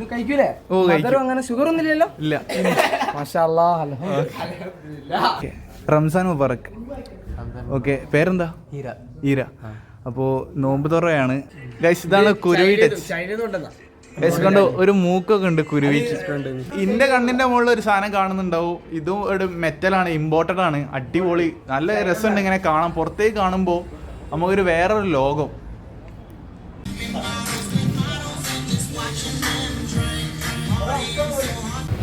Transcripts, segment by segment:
ഇത് കഴിക്കൂലേ? ഓ, അങ്ങനെ ഷുഗർ ഒന്നും ഇല്ലല്ലോ? ഇല്ല. മാഷാല്ലാ റംസാൻ മുബാറക്. ഓക്കെ പേരെന്താ? ഈര അപ്പോ നോമ്പ് തുറയാണ്. ഇതാണ് കുരുവി ടച്ച്. കണ്ടോ ഒരു മൂക്കൊക്കെ ഉണ്ട് കുരുവിക്ക് ഇന്റെ കണ്ണിന്റെ മുകളിൽ ഒരു സാധനം കാണുന്നുണ്ടാവും. ഇതും ഒരു മെറ്റലാണ് ഇമ്പോർട്ടഡ് ആണ്. അടിപൊളി. നല്ല രസമുണ്ട് ഇങ്ങനെ കാണാൻ. പുറത്തേക്ക് കാണുമ്പോൾ നമുക്കൊരു വേറൊരു ലോകം.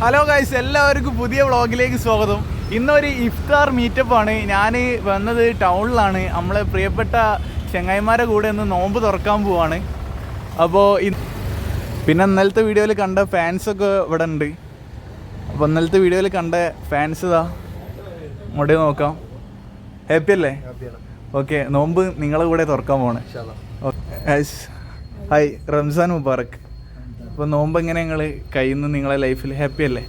ഹലോ ഗൈസ് എല്ലാവർക്കും പുതിയ വ്ളോഗിലേക്ക് സ്വാഗതം. ഇന്നൊരു ഇഫ്താർ മീറ്റപ്പ് ആണ്. ഞാൻ വന്നത് ടൗണിലാണ്. നമ്മളെ പ്രിയപ്പെട്ട ചെങ്ങായിമാരെ കൂടെ ഒന്ന് നോമ്പ് തുറക്കാൻ പോവാണ്. അപ്പോൾ പിന്നെ ഇന്നലത്തെ വീഡിയോയിൽ കണ്ട ഫാൻസൊക്കെ ഇവിടെ ഉണ്ട്. അപ്പോൾ ഇന്നലത്തെ വീഡിയോയിൽ കണ്ട ഫാൻസ് ഇതാ. ഇങ്ങോട്ട് നോക്കാം. ഹാപ്പി അല്ലേ? ഓക്കെ നോമ്പ് നിങ്ങളെ കൂടെ തുറക്കാൻ പോവാണ്. ഹായ് റംസാൻ മുബാറക്. അപ്പോൾ നോമ്പ് എങ്ങനെ നിങ്ങൾ നിന്ന് നിങ്ങളെ ലൈഫിൽ ഹാപ്പി അല്ലേ?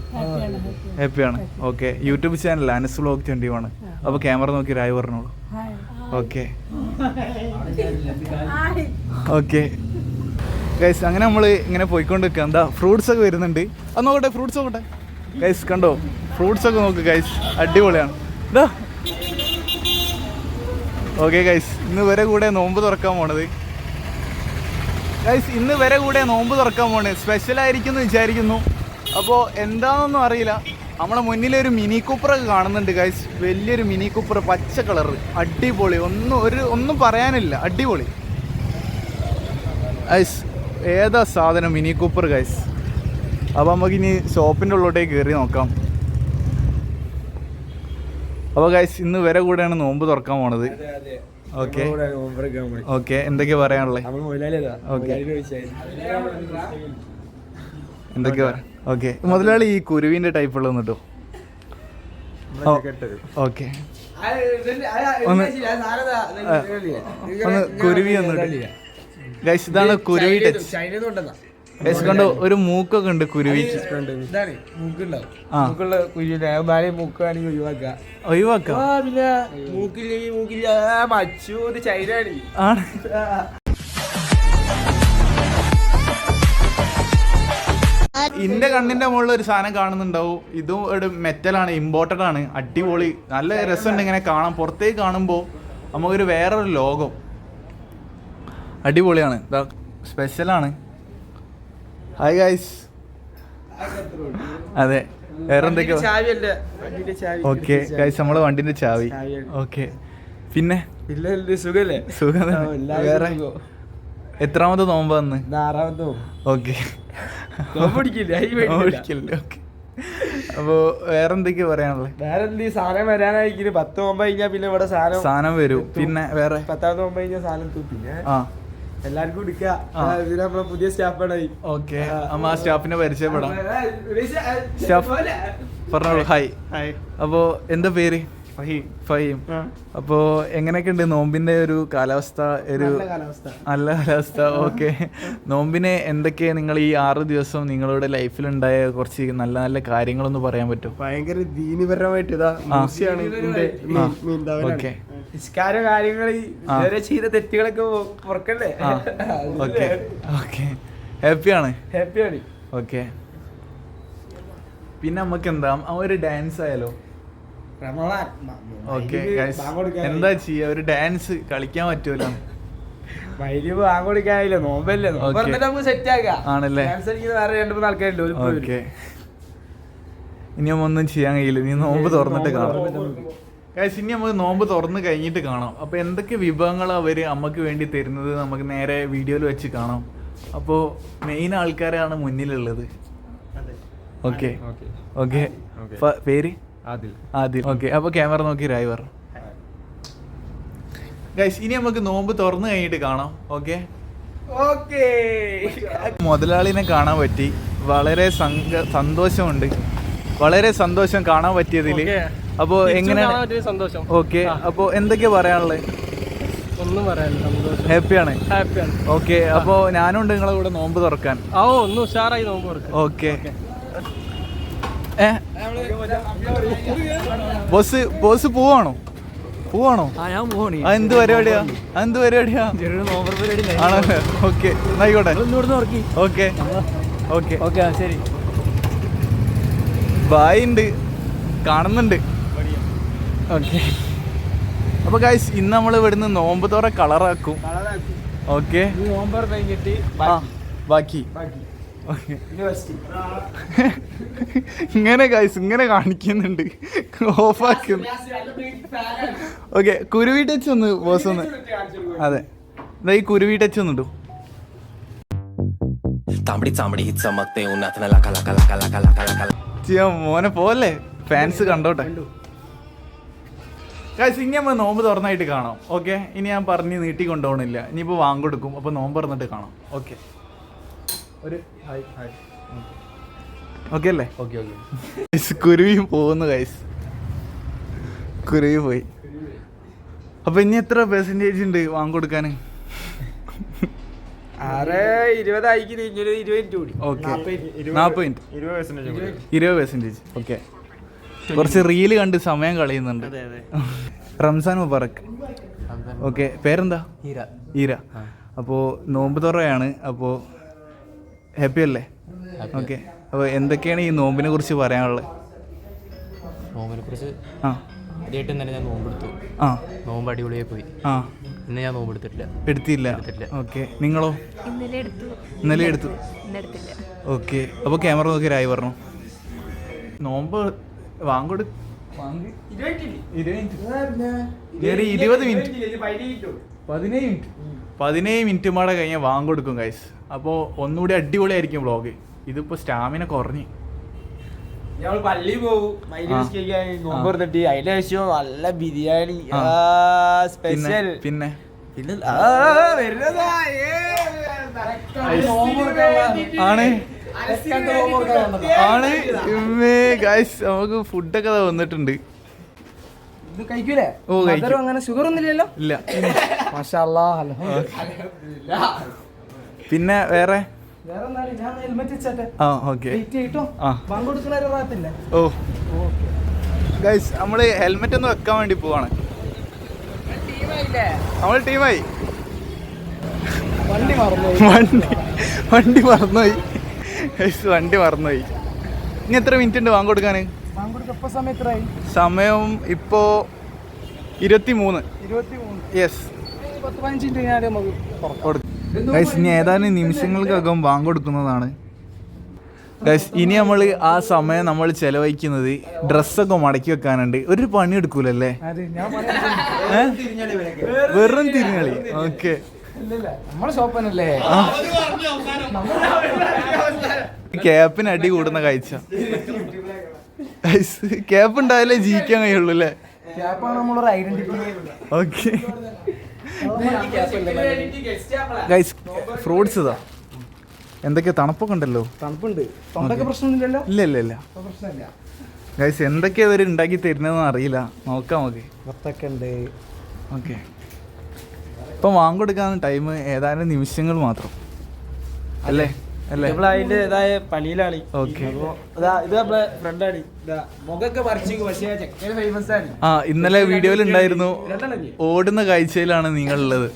ഹാപ്പിയാണ് okay YouTube channel Anas vlog twenty one അപ്പോൾ ക്യാമറ നോക്കി രായ് പറഞ്ഞോളൂ. ഓക്കെ ഓക്കെ ഗൈസ് അങ്ങനെ നമ്മൾ ഇങ്ങനെ പോയിക്കൊണ്ട് നിൽക്കുക എന്താ ഫ്രൂട്ട്സ് ഒക്കെ വരുന്നുണ്ട്. അത് നോക്കട്ടെ ഫ്രൂട്ട്സ് നോക്കട്ടെ. ഗൈസ് കണ്ടോ? ഫ്രൂട്ട്സ് ഒക്കെ നോക്ക് ഗൈസ് അടിപൊളിയാണ്. ഇതാ ഓക്കെ ഗൈസ് ഇന്ന് വരെ കൂടെ നോമ്പ് തുറക്കാൻ പോണത് ഗൈസ് ഇന്ന് വരെ കൂടെ നോമ്പ് തുറക്കാൻ പോണേ. സ്പെഷ്യൽ ആയിരിക്കും എന്ന് വിചാരിക്കുന്നു. അപ്പോൾ എന്താണെന്നൊന്നും അറിയില്ല. നമ്മളെ മുന്നിലൊരു മിനി കൂപ്പറൊക്കെ കാണുന്നുണ്ട് ഗൈസ് വലിയൊരു മിനി കൂപ്പർ പച്ച കളർ അടിപൊളി. ഒന്നും ഒരു ഒന്നും പറയാനില്ല. അടിപൊളി. ഗൈസ് ഏതാ സാധനം മിനി കൂപ്പർ ഗൈസ് അപ്പോൾ നമുക്കിനി ഷോപ്പിന്റെ ഉള്ളോട്ടേക്ക് കയറി നോക്കാം. അപ്പോൾ ഗൈസ് ഇന്ന് വരെ കൂടെയാണ് നോമ്പ് തുറക്കാൻ പോണത്. ഓക്കെ ഓക്കെ എന്തൊക്കെയാ പറയാനുള്ളത് എന്തൊക്കെ എന്തൊക്കെയാ ഓക്കെ മുതലാളി ഈ കുരുവിന്റെ ടൈപ്പ് ഉള്ളത് കേട്ടോ. ഓക്കെ ഒന്ന് ഒന്ന് കുരുവി ഒന്ന് ഗൈസ് ഇതാണ് കുരുവി ടച്ച്. കണ്ടോ ഒരു മൂക്കൊക്കെ ഉണ്ട് ആ. മൂക്കുള്ള ഒഴിവാക്കുക. പിന്നെ മൂക്കില്ല മച്ചു ആണ്. ഇന്റെ കണ്ണിന്റെ മുകളിൽ ഒരു സാധനം കാണുന്നുണ്ടാവും. ഇതും ഒരു മെറ്റലാണ് ഇമ്പോർട്ടഡ് ആണ്. അടിപൊളി. നല്ല രസമുണ്ട് ഇങ്ങനെ കാണാൻ. പുറത്തേക്ക് കാണുമ്പോൾ നമുക്കൊരു വേറൊരു ലോകം. അടിപൊളിയാണ്. സ്പെഷ്യലാണ് ഹായ് ഗൈസ് അതെ വേറെ എന്തൊക്കെയോ ഓക്കെ ഗൈസ് നമ്മളെ വണ്ടിന്റെ ചാവി. ഓക്കെ. പിന്നെ? സുഖല്ലേ? സുഖം വേറെ. എത്രാമത്തെ നോമ്പ് വന്ന്. ഓക്കെ. അപ്പോ വേറെ എന്തൊക്കെയാ പറയാനുള്ളത് വേറെ എന്ത് സാധനം വരാനായിരിക്കും പത്ത് നോമ്പ് കഴിഞ്ഞാൽ പിന്നെ ഇവിടെ സാധനം സാധനം വരും. പിന്നെ വേറെ? പത്താമത് നോമ്പ് കഴിഞ്ഞാൽ സാധനം പിന്നെ ആ. എല്ലാവർക്കും എടുക്കുക ആ. ഇതിന് നമ്മളെ പുതിയ സ്റ്റാഫാണ് ഓക്കെ അമ്മ ആ സ്റ്റാഫിനെ പരിചയപ്പെടാം സ്റ്റാഫ് പറഞ്ഞോളൂ ഹായ് ഹായ് അപ്പോ എന്താ പേര് ഫഹീം. അപ്പോ എങ്ങനെയൊക്കെ ഉണ്ട് നോമ്പിന്റെ ഒരു കാലാവസ്ഥ? ഒരു നല്ല കാലാവസ്ഥ. നല്ല കാലാവസ്ഥ. ഓക്കെ. നോമ്പിനെ എന്തൊക്കെ നിങ്ങൾ ഈ ആറ് ദിവസം നിങ്ങളുടെ ലൈഫിൽ ഉണ്ടായ കുറച്ച് നല്ല നല്ല കാര്യങ്ങളൊന്ന് പറയാൻ പറ്റും ഭയങ്കര ദീനിപരമായിട്ട് ഇതാ. ഓക്കെ. നിസ്കാരം കാര്യങ്ങൾ ആ. ഇതുവരെ ചെയ്ത തെറ്റുകളൊക്കെ പുറക്കണ്ടേ ഓക്കെ. ഓക്കെ. ഹാപ്പിയാണ്? ഹാപ്പിയാണ്. ഓക്കെ. പിന്നെ നമുക്ക് എന്താ ഒരു ഡാൻസ് ആയാലോ ഓക്കെ എന്താ ചെയ്യാ? ഒരു ഡാൻസ് കളിക്കാൻ പറ്റൂല? വൈദ്യ ബാങ്ക് കൊടുക്കാനില്ല നോമ്പല്ലേ? നോമ്പ്. നമുക്ക് സെറ്റ് ആക്കാം. ആണല്ലേ? ഡാൻസ് കളിക്കുന്ന വേറെ രണ്ട് മൂന്ന് ആൾക്കാരുണ്ട് ഒരു ഓക്കെ ഇനി ഒന്നും ചെയ്യാൻ കഴിയില്ല. നീ നോമ്പ് തുറന്നിട്ട് കാണാം. കാശ് ഇനി നമുക്ക് നോമ്പ് തുറന്ന് കഴിഞ്ഞിട്ട് കാണാം. അപ്പൊ എന്തൊക്കെ വിഭവങ്ങൾ അവർ അമ്മയ്ക്ക് വേണ്ടി തരുന്നത് നമുക്ക് നേരെ വീഡിയോയിൽ വെച്ച് കാണാം. അപ്പോൾ മെയിൻ ആൾക്കാരാണ് മുന്നിലുള്ളത്. Okay okay. പേര്? ആദിൽ. ഓക്കെ അപ്പോൾ ക്യാമറ നോക്കി ഡ്രൈവർ. ഗൈസ് ഇനി നമുക്ക് നോമ്പ് തുറന്നു കഴിഞ്ഞിട്ട് കാണാം. ഓക്കെ? ഓക്കെ. മുതലാളിനെ കാണാൻ പറ്റി. വളരെ സന്തോഷമുണ്ട്. വളരെ സന്തോഷം കാണാൻ പറ്റിയതിൽ അപ്പോ അപ്പോൾ എങ്ങനെ സന്തോഷം. ഓക്കെ അപ്പോൾ എന്തൊക്കെയാ പറയാനുള്ളത്? ഒന്നും പറയാനില്ല ഹാപ്പിയാണ്? ഹാപ്പിയാണ്. ഓക്കെ അപ്പോൾ ഞാനുണ്ട് നിങ്ങളെ കൂടെ നോമ്പ് തുറക്കാൻ. ഓ ഒന്ന് ഉഷാറായി നോമ്പ് തുറക്കാൻ ഓക്കെ. ഏ? ബോസ് ബോസ് പോവാണോ? പോവാണോ? എന്ത് പരിപാടിയാ? എന്ത് പരിപാടിയാ? ആണല്ലേ ഓക്കെ ആയിക്കോട്ടെ. ഓക്കെ. ഓക്കെ. ഓക്കെ ശരി. ബായ് ഉണ്ട് കാണുന്നുണ്ട്. ഓക്കെ. അപ്പോൾ ഗൈസ് ഇന്ന് നമ്മൾ ഇവിടുന്ന് നോമ്പ് തോറ കളറാക്കും. ഓക്കെ. ബാക്കി. ബാക്കി. ഇങ്ങനെ ഗൈസ് ഇങ്ങനെ കാണിക്കുന്നുണ്ട്. ഓഫാക്കുന്നു. ഓക്കെ കുരുവി ടച്ച് ഒന്ന് ബോസ് ഒന്ന്. അതെ. ഈ കുരുവി ടച്ച് ഒന്നിട്ടു മോനെ പോലെ. ഫാൻസ് കണ്ടോട്ടെ. കാശ് ഇനി നമ്മൾ നോമ്പ് തുറന്നായിട്ട് കാണാം. ഓക്കെ? ഇനി ഞാൻ പറഞ്ഞ് നീട്ടി കൊണ്ടുപോകണില്ല ഇനിയിപ്പോൾ വാങ്ങി കൊടുക്കും. അപ്പോൾ നോമ്പ് തുറന്നിട്ട് കാണാം. ഓക്കെ. ഒരു ഹായ് ഹായ് ഓക്കെ അല്ലേ? ഓക്കെ ഓക്കെ കുരുവിയും പോകുന്നു ഗൈസ് കുരുവി പോയി. അപ്പൊ ഇനി എത്ര പെർസെന്റേജ് ഉണ്ട് വാങ്ങിക്കൊടുക്കാൻ ആറ് ഇരുപതായിക്ക് തിരിഞ്ഞൊരു ഇരുപത് പെർസെന്റേജ് ഓക്കെ കുറച്ച് റീൽ കണ്ട് സമയം കളയുന്നുണ്ട്. അതെ അതെ. റംസാൻ മുബാറക്. ഓക്കെ പേരെന്താ? ഹീര. ഹീര. അപ്പോൾ നോമ്പ് തുറയാണ്. അപ്പോൾ ഹാപ്പി അല്ലേ? ഓക്കെ അപ്പോൾ എന്തൊക്കെയാണ് ഈ നോമ്പിനെ കുറിച്ച് പറയാനുള്ളത്? നോമ്പിനെ കുറിച്ച് ആ. ആദ്യമായിട്ട് തന്നെ ഞാൻ നോമ്പെടുത്തു. ആ. നോമ്പ് അടിപൊളിയായി പോയി. ആ. ഇന്ന് ഞാൻ നോമ്പെടുത്തിട്ടില്ല. എടുത്തില്ല. എടുത്തില്ല. ഓക്കെ നിങ്ങളോ? ഇന്നലെ എടുത്തു. ഇന്നലെ എടുത്തു. ഓക്കെ അപ്പോൾ ക്യാമറ നോക്കി രായി പറഞ്ഞു. നോമ്പ് വാങ്ങോട്. ഇരുപത് മിനിറ്റ്. പതിനേഴ് മിനിറ്റ്. പതിനേഴ് മിനിറ്റ് മാടെ കഴിഞ്ഞാൽ വാങ്ങൊടുക്കും ഗൈസ് അപ്പോൾ ഒന്നുകൂടി അടിപൊളിയായിരിക്കും വ്ളോഗ് ഇതിപ്പോൾ സ്റ്റാമിന കുറഞ്ഞ്. ഞങ്ങൾ പള്ളി പോകും മൈരി ആ. നിസ്കരിക്കാൻ നോമ്പ് തുറന്നിട്ട് അതിന്റെ ശേഷം നല്ല ബിരിയാണി. സ്പെഷ്യൽ പിന്നെ ആണ്. ആണ്. ഗൈസ് നമുക്ക് ഫുഡൊക്കെ വന്നിട്ടുണ്ട്. ഇത് കഴിക്കൂലേ? ഓ, കഴിക്കും. അങ്ങനെ ഷുഗർ ഇല്ല. മാഷാല്ലാ പിന്നെ വേറെ? വേറെ എന്താണ് ഞാൻ ഹെൽമെറ്റ് വെച്ചാട്ടെ. ആ ഓക്കെ. വെയിറ്റ് ചെയ്തിട്ടോ ആ. ബാങ്ക് കൊടുക്കുന്ന ഒരു ഭാഗത്തില്ല ഓ. ഗൈസ് നമ്മൾ ഹെൽമെറ്റ് ഒന്ന് വെക്കാൻ വേണ്ടി പോവാണ്. നമ്മൾ ടീമായി. വണ്ടി മറന്നു വണ്ടി വണ്ടി മറന്നുപോയി. ഗൈസ് വണ്ടി മറന്നുപോയി. ഇനി എത്ര മിനിറ്റ് ഉണ്ട് വാങ്ങി കൊടുക്കാൻ സമയം ഇപ്പോ ഇരുപത്തിമൂന്ന്. യെസ് ഗൈസ് ഇനി ഏതാനും നിമിഷങ്ങൾക്കകം ബാങ്ക് കൊടുക്കുന്നതാണ് ഗൈസ് ഇനി നമ്മൾ ആ സമയം നമ്മൾ ചെലവഴിക്കുന്നത് ഡ്രസ്സൊക്കെ മടക്കി വെക്കാനുണ്ട്. ഒരു പണി എടുക്കൂലല്ലേ? വെറും തിരിഞ്ഞളി. ഓക്കെ ക്യാപ്പിന് അടി കൂടുന്ന കാഴ്ച. ക്യാപ്പ് ഉണ്ടായാലേ ജീവിക്കാൻ കഴിയുള്ളൂ അല്ലേ? ഓക്കെ ഗൈസ് ഫ്രൂട്ട്സ് ഇതാ. എന്തൊക്കെ തണുപ്പൊക്കെ ഉണ്ടല്ലോ? തണുപ്പുണ്ട്. ഇല്ല ഇല്ല ഇല്ല. പ്രശ്നമില്ല. ഗൈസ് എന്തൊക്കെയാ ഇവർ ഉണ്ടാക്കി തരുന്നതെന്ന് അറിയില്ല. നോക്കാം നമുക്ക് വത്തൊക്കെ ഉണ്ട്. ഓക്കെ ഇപ്പം വാങ്ങിക്കൊടുക്കാൻ ടൈം ഏതാനും നിമിഷങ്ങൾ മാത്രം. അല്ലേ? അതിന്റേതായ പണിയിലാണ് ഇതാ നമ്മളെ ഫ്രണ്ടാണ് മുഖൊക്കെ പറിച്ചു പക്ഷേ ചെക്കൻ ഫേമസ് ആണ്. ആ ഇന്നലെ വീഡിയോയിൽ ഉണ്ടായിരുന്നു ഓടുന്ന കാഴ്ചയിലാണ് നിങ്ങൾ ഉള്ളത്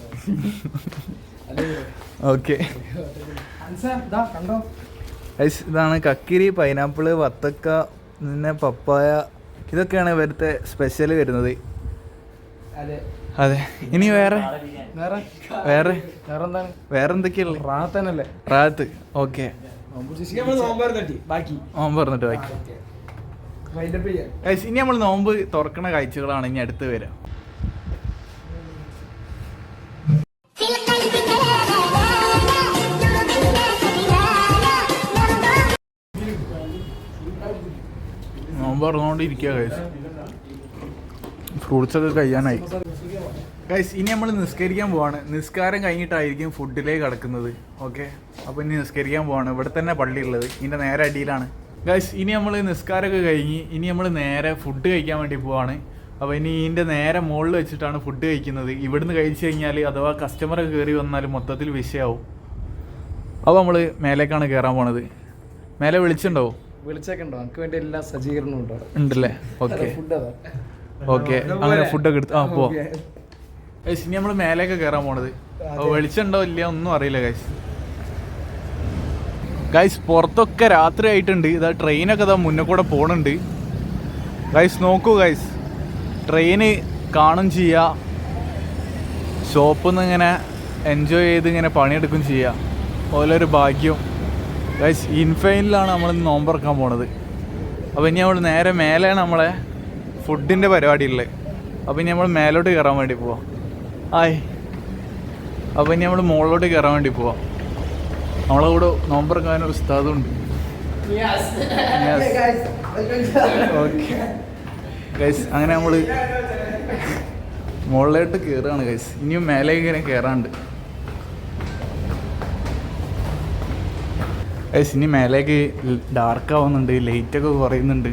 ഓക്കെ. ഇതാണ് കക്കിരി പൈനാപ്പിൾ വത്തക്ക പിന്നെ പപ്പായ. ഇതൊക്കെയാണ് ഇവരുത്തെ സ്പെഷ്യൽ വരുന്നത്. അതെ. അതെ. ഇനി വേറെ? വേറെ? വേറെ? വേറെ എന്താണ് വേറെ എന്തൊക്കെയുള്ളത് റാത്തനല്ലേ റാത്ത് ഓക്കെ. നോമ്പ് പറഞ്ഞിട്ട് ബാക്കി. ഇനി നമ്മൾ നോമ്പ് തുറക്കണ കാഴ്ചകളാണ് ഇനി അടുത്ത് വരാം നോമ്പ് തുറന്നുകൊണ്ടിരിക്കുക ഫ്രൂട്ട്സ് ഒക്കെ കഴിയാനായി. ഗൈസ് ഇനി നമ്മൾ നിസ്കരിക്കാൻ പോവാണ്. നിസ്കാരം കഴിഞ്ഞിട്ടായിരിക്കും ഫുഡിലേക്ക് കടക്കുന്നത്. ഓക്കെ അപ്പോൾ ഇനി നിസ്കരിക്കാൻ പോവാണ്. ഇവിടെ തന്നെ പള്ളി ഉള്ളത്. ഇതിന്റെ നേരെ അടിയിലാണ്. ഗൈസ് ഇനി നമ്മൾ നിസ്കാരമൊക്കെ കഴിഞ്ഞ് ഇനി നമ്മൾ നേരെ ഫുഡ് കഴിക്കാൻ വേണ്ടി പോവാണ്. അപ്പോൾ ഇനി ഇതിന്റെ നേരെ മുകളിൽ വെച്ചിട്ടാണ് ഫുഡ് കഴിക്കുന്നത്. ഇവിടുന്ന് കഴിച്ചു കഴിഞ്ഞാൽ അഥവാ കസ്റ്റമറൊക്കെ കയറി വന്നാൽ മൊത്തത്തിൽ വിഷയമാവും അപ്പോൾ നമ്മൾ മേലേക്കാണ് കയറാൻ പോണത്. മേലെ വിളിച്ചുണ്ടോ വിളിച്ചൊക്കെ ഉണ്ടോ? നമുക്ക് വേണ്ടി എല്ലാ സജ്ജീകരണവും ഉണ്ടോ? ഉണ്ടല്ലേ? ഓക്കെ ഫുഡ് ഓക്കെ അങ്ങനെ ഫുഡൊക്കെ എടുത്ത് ആ പോവാം. ഗൈസ് ഇനി നമ്മൾ മേലേക്ക് കയറാൻ പോണത്. വെളിച്ചമുണ്ടോ വെളിച്ചുണ്ടോ ഇല്ല ഒന്നും അറിയില്ല ഗൈസ് ഗൈസ് പുറത്തൊക്കെ രാത്രി ആയിട്ടുണ്ട്. ഇതാ ട്രെയിനൊക്കെ ഇതാ മുന്നേ കൂടെ പോണുണ്ട്. ഗൈസ് നോക്കൂ ഗൈസ് ട്രെയിന് കാണും ചെയ്യുക ഷോപ്പിൽ നിന്ന് ഇങ്ങനെ എൻജോയ് ചെയ്ത് ഇങ്ങനെ പണിയെടുക്കും ചെയ്യുക ഒരു ഭാഗ്യം. ഗൈസ് ഇൻഫൈനിലാണ് നമ്മൾ നോമ്പറക്കാൻ പോണത്. അപ്പോൾ ഇനി നമ്മൾ നേരെ മേലെയാണ് നമ്മളെ ഫുഡിന്റെ പരിപാടിയുള്ളത് അപ്പം അപ്പോൾ ഇനി നമ്മൾ മേലോട്ട് കയറാൻ വേണ്ടി പോവാം. ആയ്. അപ്പോൾ ഇനി നമ്മൾ മുകളിലോട്ട് കയറാൻ വേണ്ടി പോവാം. നമ്മളെ കൂടെ നോമ്പറക്കാൻ ഒരു ഉസ്താദുണ്ട്. ഓക്കെ ഗൈസ് അങ്ങനെ നമ്മൾ മുകളിലോട്ട് കയറുകയാണ് ഗൈസ് ഇനിയും മേലേക്ക് ഇങ്ങനെ കയറാണ്ട് ഗൈസ് ഇനി മേലേക്ക് ഡാർക്ക് ആവുന്നുണ്ട് ലൈറ്റൊക്കെ കുറയുന്നുണ്ട്.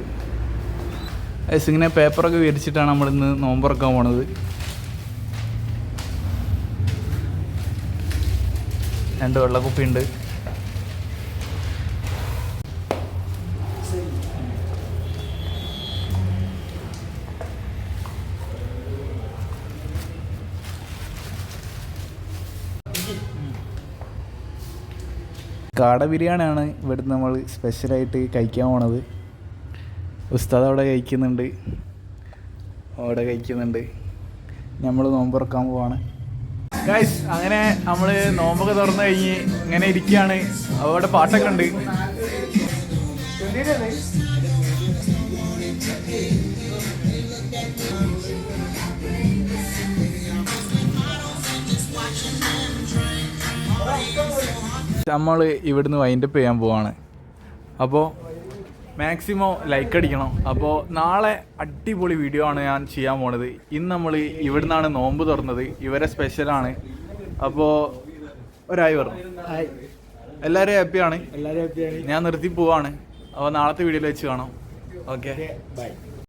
ഗൈസ് ഇങ്ങനെ പേപ്പറൊക്കെ വിരിച്ചിട്ടാണ് നമ്മളിന്ന് നോമ്പറക്കാൻ പോണത്. രണ്ട് വെള്ളക്കുപ്പി ഉണ്ട് കാട ബിരിയാണിയാണ് ഇവിടുന്ന് നമ്മൾ സ്പെഷ്യലായിട്ട് കഴിക്കാൻ പോണത്. ഉസ്താദ് അവിടെ കഴിക്കുന്നുണ്ട്. അവിടെ കഴിക്കുന്നുണ്ട്. നമ്മൾ നോമ്പ് തുറക്കാൻ പോവാണ്. ഗൈസ് അങ്ങനെ നമ്മൾ നോമ്പൊക്കെ തുറന്നു കഴിഞ്ഞ് ഇങ്ങനെ ഇരിക്കുകയാണ്. അവിടെ പാട്ടൊക്കെ ഉണ്ട്. നമ്മൾ ഇവിടുന്ന് വൈൻഡപ്പ് ചെയ്യാൻ പോവാണ്. അപ്പോൾ മാക്സിമം ലൈക്ക് അടിക്കണം. അപ്പോൾ നാളെ അടിപൊളി വീഡിയോ ആണ് ഞാൻ ചെയ്യാൻ പോണത്. ഇന്ന് നമ്മൾ ഇവിടുന്നാണ് നോമ്പ് തുറന്നത്. ഇവരെ സ്പെഷ്യലാണ് അപ്പോൾ ഒരായി പറഞ്ഞു എല്ലാവരും ഹാപ്പിയാണ് എല്ലാവരും ഹാപ്പിയാണ് ഞാൻ നിർത്തി പോവാണ്. അപ്പോൾ നാളത്തെ വീഡിയോയിൽ വെച്ച് കാണാം. Okay bye